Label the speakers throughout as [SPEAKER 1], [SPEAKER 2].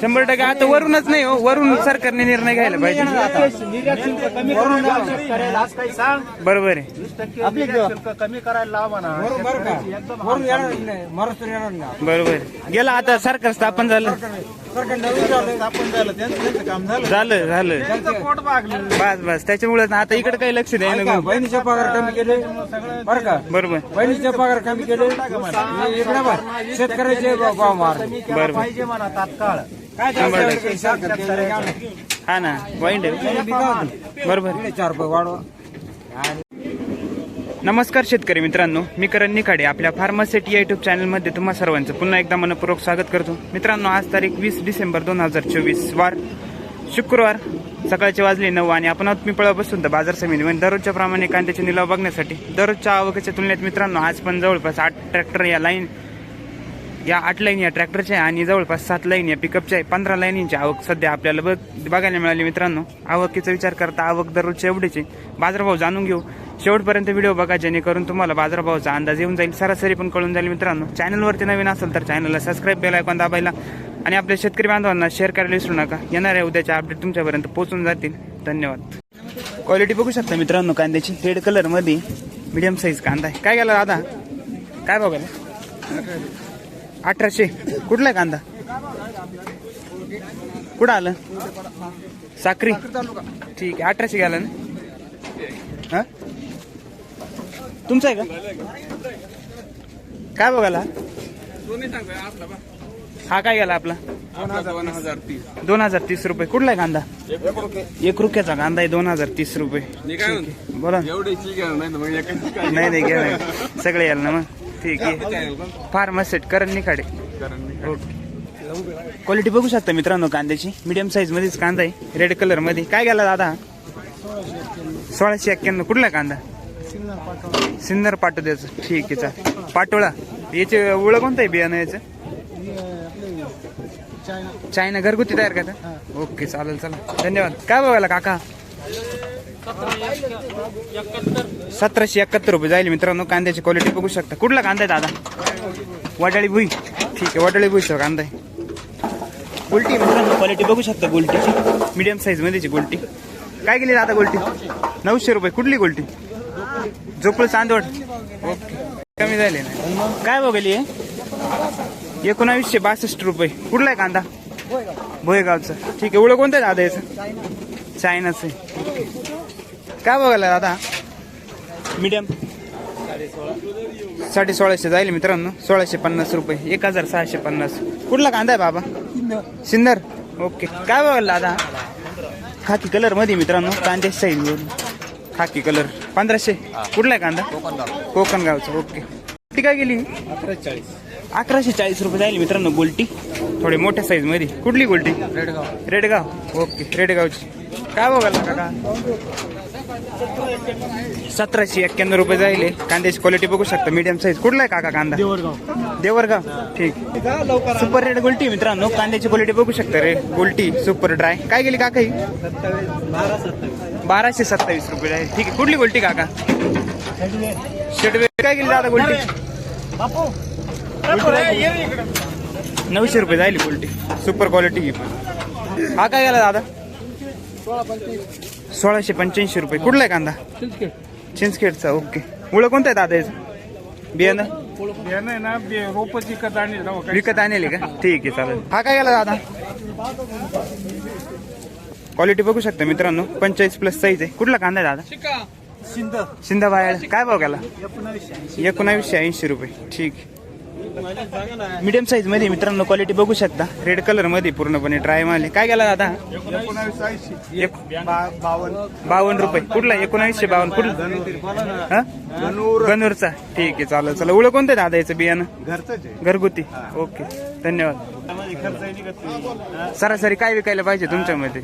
[SPEAKER 1] शंभर टक्के. आता वरूनच नाही हो वरून सरकारने निर्णय घ्यायला पाहिजे. बरोबर आहे.
[SPEAKER 2] कमी करायला लावा ना
[SPEAKER 1] बरोबर आहे. गेला आता सरकार स्थापन झालं.
[SPEAKER 2] झालं झालं.
[SPEAKER 1] बस बस. त्याच्यामुळे आता इकडे काही लक्ष द्यायला नको.
[SPEAKER 3] बहिणीचे पगार कमी केले. बरं का?
[SPEAKER 1] बरोबर.
[SPEAKER 3] बहिणीचे पगार कमी केले. इकडे बघ, शेतकऱ्याचे भाव
[SPEAKER 1] बरोबर.
[SPEAKER 2] पाहिजे म्हणा तात्काळ.
[SPEAKER 3] काय
[SPEAKER 1] शंभर
[SPEAKER 3] ते सरकार केलं का? नाही?
[SPEAKER 1] हा ना पॉइंट आहे
[SPEAKER 3] बी काय होतं?
[SPEAKER 1] बरोबर.
[SPEAKER 3] चार रुपये वाढवा.
[SPEAKER 1] नमस्कार शेतकरी मित्रांनो मी करण निखाडे आपल्या फार्मासिटी या युट्यूब चॅनलमध्ये तुम्हा सर्वांचं पुन्हा एकदा मनपूर्वक स्वागत करतो. मित्रांनो आज तारीख वीस डिसेंबर दोन हजार चोवीस वार शुक्रवार सकाळचे वाजले नऊ आणि आपण आहोत पिंपळा बसून तर बाजार समितीमध्ये म्हणजे दररोजच्या प्रमाणे कांद्याचे निलाव बघण्यासाठी. दररोजच्या आवकाच्या तुलनेत मित्रांनो आज पण जवळपास आठ ट्रॅक्टर या लाईन या आठ लाईन या ट्रॅक्टरच्या आहे आणि जवळपास सात लाईन या पिकअपच्या आहे पंधरा लाईनींची आवक सध्या आपल्याला बघ बघायला मिळाली मित्रांनो. आवकीचा विचार करता आवक दररोजच्या एवढीच आहे. बाजारभाव जाणून घेऊ. शेवटपर्यंत व्हिडिओ बघा जेणेकरून तुम्हाला बाजारभावाचा अंदाज येऊन जाईल. सरासरी पण कळून जाईल मित्रांनो. चॅनलवरती नवीन असेल तर चॅनलला सबस्क्राईब बेल ऐकून दाबायला आणि आपल्या शेतकरी बांधवांना शेअर करायला विसरू नका. येणाऱ्या उद्याच्या अपडेट तुमच्यापर्यंत पोहोचून जातील. धन्यवाद. क्वालिटी बघू शकता मित्रांनो कांद्याची. रेड कलरमध्ये मिडियम साईज कांदा आहे. काय गेला दादा? काय बघायला अठराशे. कुठला आहे कांदा? कुठं आलं? साक्री. ठीक आहे अठराशे गेला ना? हा? तुमचं आहे का? काय बघायला? हा काय गेला आपला? दोन हजार तीस रुपये. कुठला आहे कांदा? एक रुपयाचा कांदा आहे दोन हजार तीस रुपये. बोला. ना. नाही नाही घ्या नाही. सगळे याल ना मग. ठीक आहे. फार्मासेट करण निखाडे. ओके. क्वालिटी बघू शकता मित्रांनो कांद्याची. मीडियम साईज मध्येच कांदा आहे. रेड कलरमध्ये. काय गेला दादा? सोळाशे एक्क्याण्णव. कुठला कांदा? सिन्नर पाटोद्याचं ठीक आहे चाल पाटोळा. याचे ओळख कोणतं आहे बियाणं याचं? चायना घरगुती तयार करता? ओके चालेल चला धन्यवाद. काय बघायला काका? सतराशे एकाहत्तर रुपये जाईल मित्रांनो. कांद्याची क्वालिटी बघू शकता. कुठला कांदा आहे दादा? वडाळी भुई. ठीक आहे वडाळी भुईचा कांदा आहे. गुलटी मित्रांनो क्वालिटी बघू शकता गुलटीची. Medium size मध्येची गुलटी. काय गेली दादा गुलटी? नऊशे रुपये. कुठली गुलटी? झोपळ चांदवड. ओके कमी झाले ना काय बघली आहे एकोणावीसशे बासष्ट रुपये. कुठला आहे कांदा? भोयगावचा. ठीक आहे एवढं कोणतं आहे दादा याचं? चायनाचं आहे. काय बघायला दादा? मीडियम साडे सोळाशे जाईल मित्रांनो. सोळाशे पन्नास रुपये. एक हजार सहाशे पन्नास. कुठला कांदा आहे बाबा? सिन्नर. ओके. काय बघायला दादा? खाकी कलरमध्ये मित्रांनो कांद्या साईज खाकी कलर. पंधराशे. कुठला आहे कांदा? कोकण गावचा ओके. ती काय गेली अकराशे चाळीस रुपये जाईल मित्रांनो गोल्टी. थोडे मोठ्या साईजमध्ये. कुठली गोल्टी? रेडगाव. रेडगाव. ओके. रेडगावची. काय बघायला काका? सतराशे एक्क्याण्णव रुपये जाईल कांद्याची क्वालिटी बघू शकता. मीडियम साईज कुठला आहे काका कांदा? देवरगाव. ठीक. सुपर रेड गोल्टी मित्रांनो. कांद्याची क्वालिटी बघू शकता रे. गोल्टी सुपर ड्राय काय गेली काका ही? बाराशे सत्तावीस रुपये आहे. ठीक आहे कुठली गोल्टी काका? शेडवे काय गेली दादा गोल्टी? नऊशे रुपये जाईल गोल्टी. सुपर क्वालिटी ही पण. हा काय गेला दादा? सोळाशे पंच्याऐंशी रुपये. कुठला आहे कांदा? चिंचखेडचा ओके. मुळं कोणतं आहे दादा याचं? बियाणं?
[SPEAKER 2] विकत
[SPEAKER 1] आणले. का? ठीक आहे चालेल. हा काय गेला दादा? क्वालिटी बघू शकता मित्रांनो. पंचेचाळीस प्लस साईज आहे. कुठला कांदा आहे दादा?
[SPEAKER 2] शिंद
[SPEAKER 1] शिंदा बाहेर. काय भाव गेला?
[SPEAKER 2] एकोणावीसशे
[SPEAKER 1] एकोणावीसशे ऐंशी रुपये. ठीक. मीडियम साईजमध्ये मित्रांनो क्वालिटी बघू शकता. रेड कलरमध्ये पूर्णपणे ट्राय मारले काय गेला दादा? एक
[SPEAKER 2] बावन्न
[SPEAKER 1] रुपये. कुठला? एकोणावीसशे बावन्न. कुठला? हा? गणूरचा. ठीक आहे चालेल चला उळं कोणतं दादा याचं? बियाणं? घरगुती. ओके. धन्यवाद. सरासरी काय विकायला पाहिजे तुमच्यामध्ये.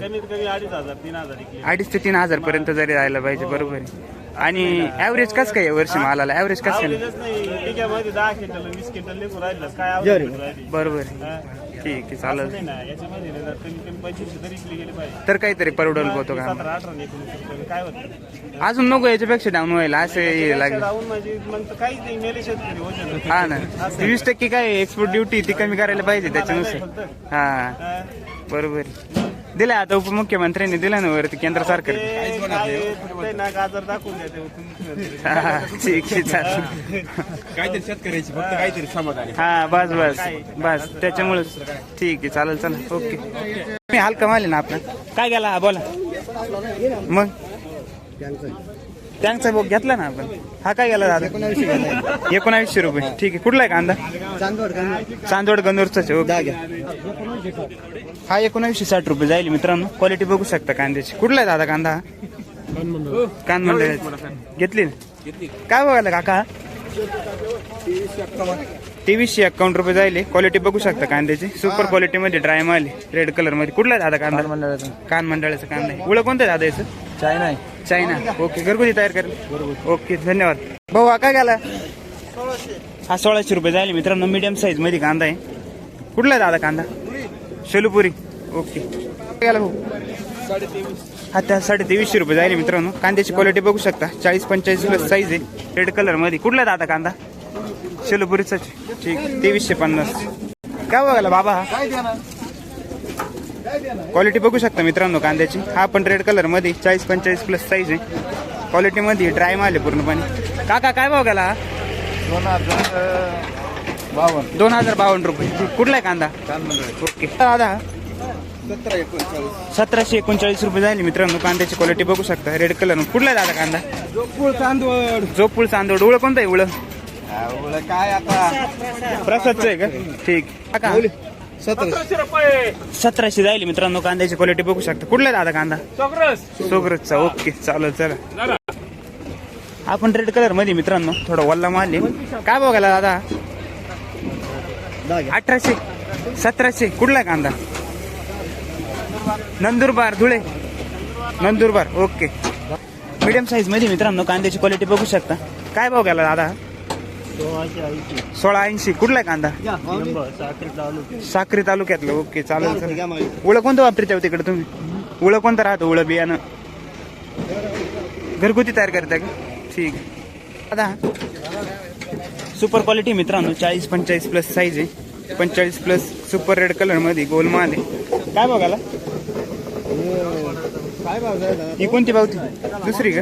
[SPEAKER 2] अडीच
[SPEAKER 1] ते तीन हजार पर्यंत जरी जायला पाहिजे बरोबर आहे. आणि ऍव्हरेज कसं काय वर्षी मालाला? ऍव्हरेज कसं काय
[SPEAKER 2] दहा क्विंटल वीस क्विंटल राहिलं?
[SPEAKER 1] बरोबर. ठीक आहे चालेल.
[SPEAKER 2] नाही ना. याच्यामध्ये ना जर कमी कमी पंचवीस तरी विकले गेले पाहिजे.
[SPEAKER 1] तर काहीतरी परवडल होतो का?
[SPEAKER 2] सतरा अठरा आणि एकोणीस रुपये काय होतं?
[SPEAKER 1] अजून नको याच्यापेक्षा डाऊन व्हायला. असं हे लागेल.
[SPEAKER 2] राहून म्हणजे मग तर काहीच नाही. मेले शेतकरी वजन.
[SPEAKER 1] हा ना. वीस टक्के काय एक्सपोर्ट ड्युटी ती कमी करायला पाहिजे त्याच्यानुसार. हा.
[SPEAKER 2] हा.
[SPEAKER 1] बरोबर. दिला आता उपमुख्यमंत्र्यांनी दिला ना वरती केंद्र सरकार.
[SPEAKER 2] गाजर दाखवून
[SPEAKER 1] हा, ठीक आहे चालेल
[SPEAKER 3] काहीतरी शेतकऱ्याची फक्त काहीतरी समाधान.
[SPEAKER 1] हा बस बस बस. त्याच्यामुळेच ठीक आहे चालेल चला ओके. मी हलका माले ना आपला. काय गेला बोला. मग? त्यांचा बोक घेतला ना आपण. हा काय गेला दादा? एकोणावीसशे रुपये. ठीक आहे. कुठला आहे कांदा? चांदवड गंदूरचा आहे ओके हा एकोणावीसशे साठ रुपये जाईल मित्रांनो. क्वालिटी बघू शकता कांद्याची. कुठला आहे दादा कांदा? हा कांद मंडळ घेतली? ना काय बघायला काका? तेवीसशे अकाउंट रुपये जाईल क्वालिटी बघू शकता कांद्याची. सुपर क्वालिटी मध्ये ड्राय माल रेड कलरमध्ये. कुठला आहे दादा कांदा? कान मंडळाचा कांदा आहे. उळं कोणतं दादा याचं?
[SPEAKER 3] चायना आहे.
[SPEAKER 1] चायना ओके घरगुती तयार करेल ओके धन्यवाद. भाऊ हा काय घाला हा सोळाशे रुपये जाईल मित्रांनो. मीडियम साईजमध्ये कांदा आहे. कुठला दादा कांदा? शेलुपुरी. ओके. काय भाऊ? हा त्या साडे तेवीसशे रुपये जाईल मित्रांनो. कांद्याची क्वालिटी बघू शकता. चाळीस पंचेचाळीस प्लस साईज आहे. रेड कलरमध्ये. कुठला दादा कांदा? शेलूपुरीचाच आहे. ठीक तेवीसशे पन्नास. काय बघायला बाबा? हा क्वालिटी बघू शकता मित्रांनो कांद्याची. हा पण रेड कलरमध्ये चाळीस पंचेचाळीस प्लस साईज आहे. क्वालिटी मध्ये ड्राय माल आहे पूर्णपणे. काका काय भाव गेला?
[SPEAKER 3] बावन्न
[SPEAKER 1] दोन हजार बावन्न रुपये. कुठला आहे कांदा? ओके. दादा सतराशे एकोणचाळीस रुपये झाले मित्रांनो. कांद्याची क्वालिटी बघू शकता. रेड कलर कुठला दादा कांदा?
[SPEAKER 3] जोपूळ तांदूळ
[SPEAKER 1] जोपूळ चांदोड उळं कोणतं आहे? उळं?
[SPEAKER 3] काय आता?
[SPEAKER 1] प्रसादचं आहे का? ठीक. काका
[SPEAKER 3] सतरा
[SPEAKER 1] सतराशे जाईल मित्रांनो कांद्याची क्वालिटी बघू शकता. कुठला आहे दादा कांदा? सोगरजचा ओके चालेल चला. आपण रेड कलरमध्ये मित्रांनो थोडा वल्ला माल आहे. काय बघायला दादा? अठराशे सतराशे. कुठला आहे कांदा? नंदुरबार धुळे. नंदुरबार ओके. मीडियम साईजमध्ये मित्रांनो कांद्याची क्वालिटी बघू शकता. काय भाव गेला दादा? सोळा ऐंशी. कुठला आहे कांदा? साक्री तालुक्यातलं. ओके चालेल उळं कोणतं वापरते हो तिकडे तुम्ही? उळं कोणतं राहतं उळं बियाणं? घरगुती तयार करता का? ठीक. दादा सुपर क्वालिटी मित्रांनो चाळीस पंचेचाळीस प्लस साईज आहे. पंचेचाळीस प्लस सुपर रेड कलरमध्ये गोलमाल आहे. काय बघायला
[SPEAKER 3] काय भाव जायला
[SPEAKER 1] ही कोणती पावती दुसरी का?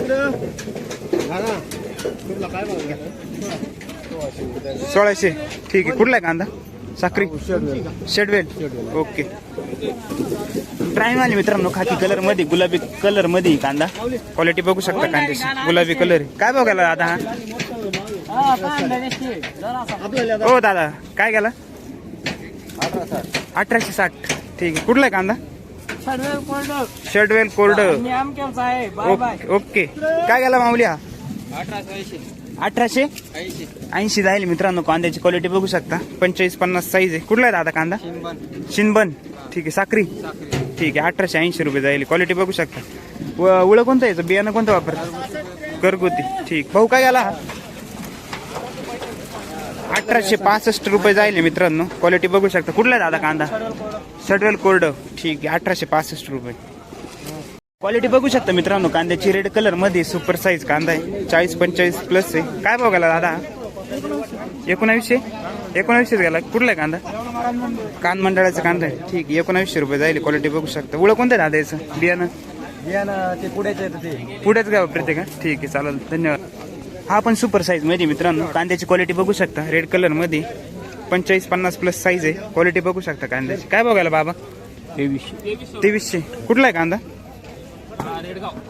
[SPEAKER 1] सोळाशे. ठीक आहे. कुठला आहे कांदा? साखरी? शेडवेल. ओके. ट्राय आली मित्रांनो खाकी कलरमध्ये गुलाबी कलरमध्ये कांदा. क्वालिटी बघू शकता कांद्याची. गुलाबी कलर काय बघायला दादा हा? हो दादा काय गेला? अठराशे साठ. ठीक आहे. कुठला आहे कांदा? शेडवेल कोरड ओके. ओके. काय गेला माऊली हा? अठराशे ऐंशी. जाईल मित्रांनो कांद्याची क्वालिटी बघू शकता. पंचेचाळीस पन्नास साईज आहे. कुठला आहे दादा कांदा? शिनबन ठीक आहे साखरी? ठीक आहे अठराशे ऐंशी रुपये जाईल. क्वालिटी बघू शकता. व उळं कोणतं याचं? बियाणं कोणतं वापरत घरगुती. ठीक. भाऊ काय गेला अठराशे पासष्ट रुपये जाईल मित्रांनो. क्वालिटी बघू शकता. कुठला आहे दादा कांदा? सडवेल कोरड. ठीक आहे अठराशे पासष्ट रुपये. क्वालिटी बघू शकता मित्रांनो कांद्याची रेड कलरमध्ये सुपर साईज कांदा आहे. चाळीस पंचेचाळीस प्लस आहे. काय बघायला दादा? एकोणावीसशे? एकोणावीसशेच गेला. कुठला आहे कांदा? कान मंडळाचा कांदा आहे. ठीक आहे एकोणावीसशे रुपये जाईल. क्वालिटी बघू शकता. उळं कोणतं आहे दादा याचं? बियाणं?
[SPEAKER 3] बियाणं ते पुढेच येतं ते.
[SPEAKER 1] पुढेच गाव प्रत्येक ठीक आहे चालेल. धन्यवाद. हा पण सुपर साईजमध्ये मित्रांनो. कांद्याची क्वालिटी बघू शकता. रेड कलरमध्ये पंचेचाळीस पन्नास प्लस साईज आहे. क्वालिटी बघू शकता कांद्याची. काय बघायला बाबा?
[SPEAKER 3] तेवीसशे.
[SPEAKER 1] तेवीसशे. कुठला आहे कांदा?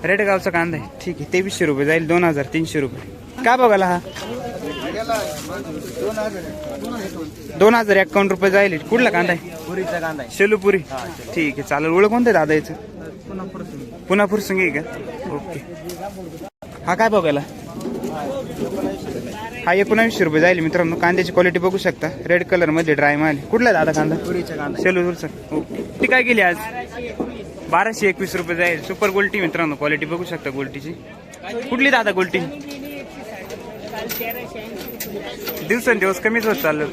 [SPEAKER 1] रेडगावचा कांदा आहे. ठीक आहे तेवीसशे रुपये जाईल दोन हजार तीनशे रुपये. काय बघायला हा? दोन हजार एकावन्न रुपये जाईल. कुठला कांदा आहे?
[SPEAKER 3] पुरीचा कांदा आहे.
[SPEAKER 1] शेलूपुरी. ठीक आहे चालेल. ओळख कोणतं दादा याचं? पुन्हा फुरसंगी का? ओके. हा काय बघायला? हा एकोणावीसशे रुपये जाईल मित्रांनो. कांद्याची क्वालिटी बघू शकता. रेड कलरमध्ये ड्राय माल. कुठला दादा कांदा?
[SPEAKER 3] पुरीचा कांदा
[SPEAKER 1] सेलूरचं ओके. ती काय गेली आज? बाराशे एकवीस रुपये जाईल. सुपर गोल्टी मित्रांनो क्वालिटी बघू शकता गोल्टीची कुठली दादा गोल्टी दिवसेंदिवस कमीच होत चाललं.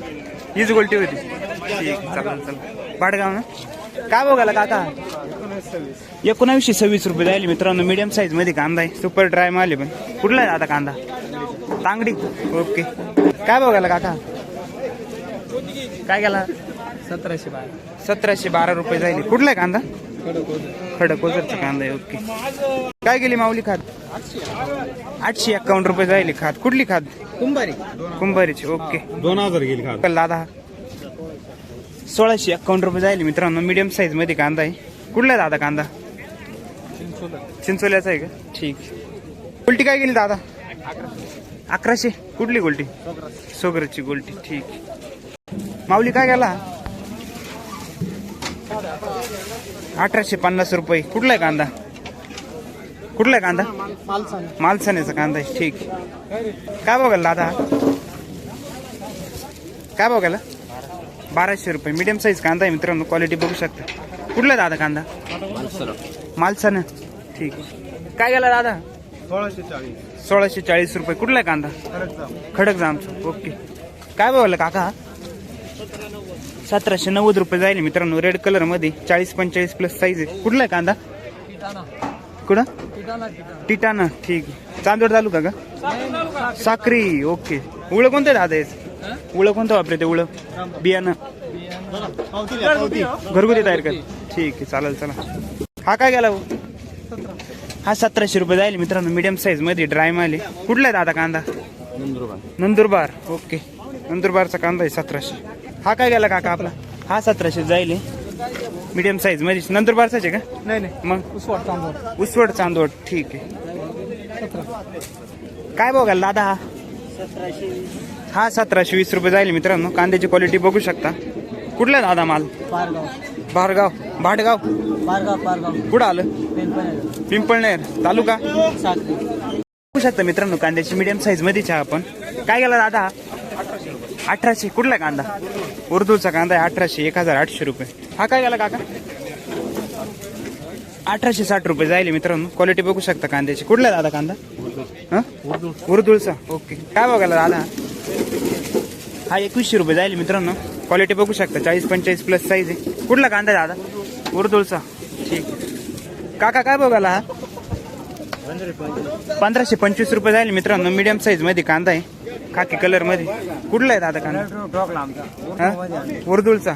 [SPEAKER 1] हीच गोल्टी होती. ठीक चालेल चालेल. पाडगाव ना? काय बघायला काका? एकोणावीसशे सव्वीस रुपये जाईल मित्रांनो. मिडियम साईजमध्ये कांदा आहे. सुपर ड्राय माल आहे पण. कुठला आहे आता कांदा? तांगडी. ओके काय बघायला काका? काय गेला?
[SPEAKER 2] सतराशे बारा.
[SPEAKER 1] सतराशे बारा रुपये जाईल. कुठला आहे कांदा? खडक ओझरचा कांदा आहे ओके. काय गेली माऊली खात? आठशे एक्कावन्न रुपये जाईल खात. कुठली खात?
[SPEAKER 2] कुंभारी.
[SPEAKER 1] कुंभारीची ओके.
[SPEAKER 3] दोन हजार गेली का
[SPEAKER 1] कल दादा सोळाशे एक्कावन्न रुपये जाईल मित्रांनो. मीडियम साईजमध्ये कांदा आहे. कुठला आहे दादा कांदा? चिंचोल्याचा आहे का? ठीक. गुलटी काय गेली दादा? अकराशे. कुठली गोल्टी? सोगरची गोल्टी. ठीक. माऊली काय गेला अठराशे पन्नास रुपये. कुठला आहे कांदा? कुठला आहे कांदा? मालसाण्याचा कांदा आहे. ठीक. काय बघायला दादा? काय बघायला बाराशे रुपये. मीडियम साईज कांदा आहे मित्रांनो. क्वालिटी बघू शकता. कुठला आहे दादा कांदा? मालसाना ठीक. काय गेला दादा?
[SPEAKER 2] सोळाशे चाळीस.
[SPEAKER 1] सोळाशे चाळीस रुपये. कुठला आहे कांदा? खडक जामचं ओके. काय बघायला काका? सतराशे नव्वद रुपये जाईल मित्रांनो. रेड कलरमध्ये चाळीस पंचेचाळीस प्लस साईज आहे. कुठला आहे कांदा? कुठं? टिटाना ठीक चांदोड तालुका का? साक्री. ओके उळं कोणतं दादा याचं उळं कोणतं वापरे ते उळं? बियाणं. घरगुती तयार कर. ठीक आहे चालेल चला. हा काय गेला भाऊ? हा सतराशे रुपये जाईल मित्रांनो. मीडियम साईजमध्ये ड्राय माल कुठला आहे दादा कांदा? नंदुरबार. ओके नंदुरबारचा कांदा आहे सतराशे. हा काय गेला काका आपला? हा सतराशे जाईल मीडियम साईजमध्ये नंदुरबारचाच आहे का?
[SPEAKER 2] नाही नाही.
[SPEAKER 1] मग?
[SPEAKER 2] उसवाड तांबूळ
[SPEAKER 1] उसवड चांदवड. ठीक आहे. काय बघाल दादा हा? हा सतराशे वीस रुपये जाईल मित्रांनो. कांद्याची क्वालिटी बघू शकता. कुठला दादा माल? भारगाव भाटगाव? कुठं आलं? पिंपळनेर. तालुका? बघू शकता मित्रांनो कांद्याची मीडियम साईज मध्येच आहे आपण. काय गेला दादा अठराशे कुठला कांदा? उर्दूचा कांदा आहे अठराशे एक हजार आठशे रुपये. हा काय गेला काका? अठराशे साठ रुपये जाईल मित्रांनो. क्वालिटी बघू शकता कांद्याची. कुठला दादा कांदा? हं? उर्दूचा. ओके काय बघायला दादा? हा एकवीसशे रुपये जाईल मित्रांनो. क्वालिटी बघू शकता. चाळीस पंचेचाळीस प्लस साईज आहे. कुठला कांदा दादा? उर्दूचा. ठीक. काका काय बघायला हा? पंधराशे पंचवीस. रुपये जाईल मित्रांनो. मीडियम साईजमध्ये कांदा आहे. खाकी कलरमध्ये. कुठला आहे दादा कांदा? उर्दूलचा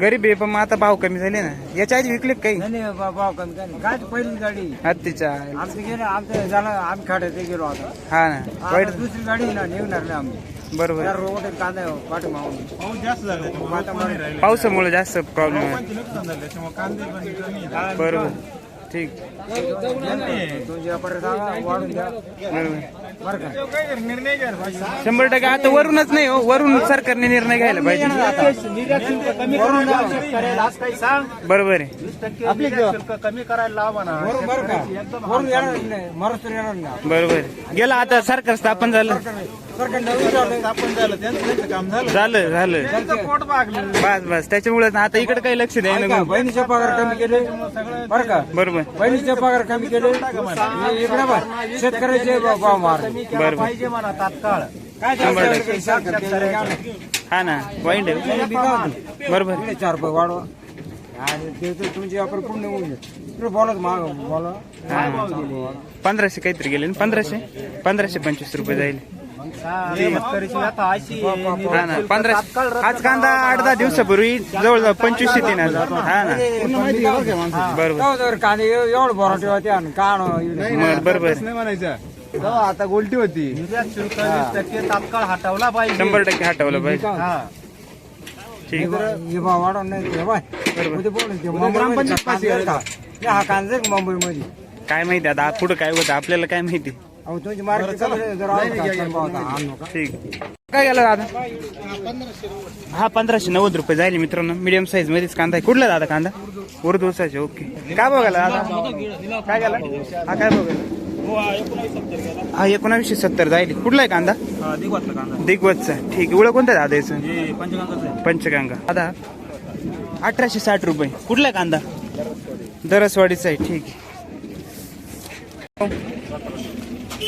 [SPEAKER 1] गरीब आहे पण मग आता भाव कमी झाले ना. याच्या आधी विकले काही?
[SPEAKER 2] भाव कमी काय पहिली गाडी?
[SPEAKER 1] हत्तीच्या.
[SPEAKER 2] गेलं आमचं झालं आम्ही खाड्यात गेलो आता.
[SPEAKER 1] हा ना. वाईट
[SPEAKER 2] दुसरी गाडी ना निघणार नाही आम्ही.
[SPEAKER 1] बरोबर.
[SPEAKER 2] कांदा पाठी मागून जास्त झालं
[SPEAKER 1] पावसामुळे जास्त प्रॉब्लेम आहे. बरोबर. ठीक.
[SPEAKER 2] तुमच्या व्यापारी सांगा वाढून द्या
[SPEAKER 1] बरोबर
[SPEAKER 2] बरं का
[SPEAKER 1] शंभर टक्के. आता वरूनच नाही हो वरून सरकारने निर्णय घ्यायला पाहिजे. बरोबर आहे.
[SPEAKER 2] आपली कमी करायला लावा ना बरं का? वरून येणार नाही. महाराष्ट्र येणार नाही.
[SPEAKER 1] बरोबर गेला आता सरकार स्थापन झालं.
[SPEAKER 2] झालं आपण झालं.
[SPEAKER 1] बस बस. त्याच्यामुळे आता इकडे काही लक्ष द्यायला.
[SPEAKER 2] बहिणीचे पगार कमी केले. बरं का?
[SPEAKER 1] बरोबर.
[SPEAKER 2] बहिणीचे पगार कमी केले. इकडे शेतकऱ्याचे भाव मार
[SPEAKER 1] बरोबर.
[SPEAKER 2] तात्काळ.
[SPEAKER 1] हा ना आहे. बरोबर.
[SPEAKER 2] चार रुपये वाढवा. तुमचे व्यापार पूर्ण होऊन बोलत माग बोला?
[SPEAKER 1] पंधराशे काहीतरी गेले ना पंधराशे? पंधराशे पंचवीस रुपये जाईल. हा ना. आज कांदा आठ दहा दिवसापूर्वी जवळजवळ पंचवीसशे तीन हजार. हा ना. बरोबर.
[SPEAKER 2] कांदे एवढं बोरा ठेवा आणि
[SPEAKER 1] मग बरोबर.
[SPEAKER 2] आता गोलटी होती. टक्के तात्काळ हटवला पाहिजे.
[SPEAKER 1] शंभर टक्के हटवलं पाहिजे.
[SPEAKER 2] हा.
[SPEAKER 1] ठीक.
[SPEAKER 2] हे भाव वाढव नाही ते बाय उद्या बोलून ते मुंबईमध्ये कांदे आहेत का? हे कांदा मुंबईमध्ये?
[SPEAKER 1] काय माहिती आता पुढं काय होतं आपल्याला काय माहिती?
[SPEAKER 2] अहो तुमची मार्केट.
[SPEAKER 1] ठीक. काय गेला दादा? हा पंधराशे नव्वद रुपये जाईल मित्रांनो. मीडियम साईज मध्येच कांदा आहे. कुठला दादा कांदा? उर्दूसाचे ओके काय बघायला दादा? काय गेला? हा काय बघायला? हा एकोणावीसशे सत्तर जाईल कुठला आहे कांदा? दिग्वतचा. ठीक आहे. उळं कोणतं दादा याचं? पंचगंगा. दादा अठराशे साठ रुपये. कुठला आहे कांदा? दरसवाडीचा आहे. ठीक आहे.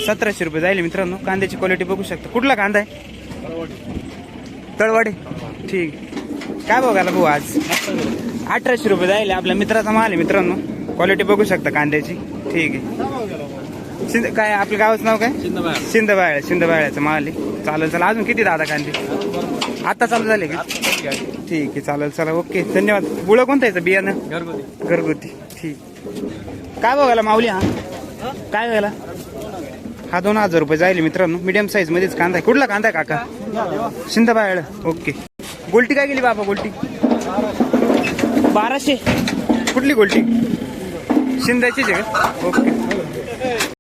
[SPEAKER 1] सतराशे रुपये जाईल मित्रांनो. कांद्याची क्वालिटी बघू शकता. कुठला कांदा आहे? तळवाडी. ठीक. काय बघायला भाऊ आज? अठराशे रुपये जाईल आपल्या मित्राचा माल आहे मित्रांनो. क्वालिटी बघू शकता कांद्याची. ठीक आहे. शिंद काय आपल्या गावाचं नाव काय? शिंदबाळ. शिंदबाळ्याचं माल आहे. चालेल चला अजून किती दादा कांदे? आता चालू झाले का? ठीक आहे चालेल चला ओके धन्यवाद. बुळं कोणतं याचं? बियाणं? घरगुती. ठीक. काय बघायला माऊली हा? काय बघायला हा दोन हजार रुपये जाईल मित्रांनो. मीडियम साईज मध्येच कांदा आहे. कुठला कांदा आहे काका? शिंदबाळ ओके गोल्टी काय गेली बाबा गोल्टी? बाराशे. कुठली गोल्टी? शिंद्याचीच आहे ओके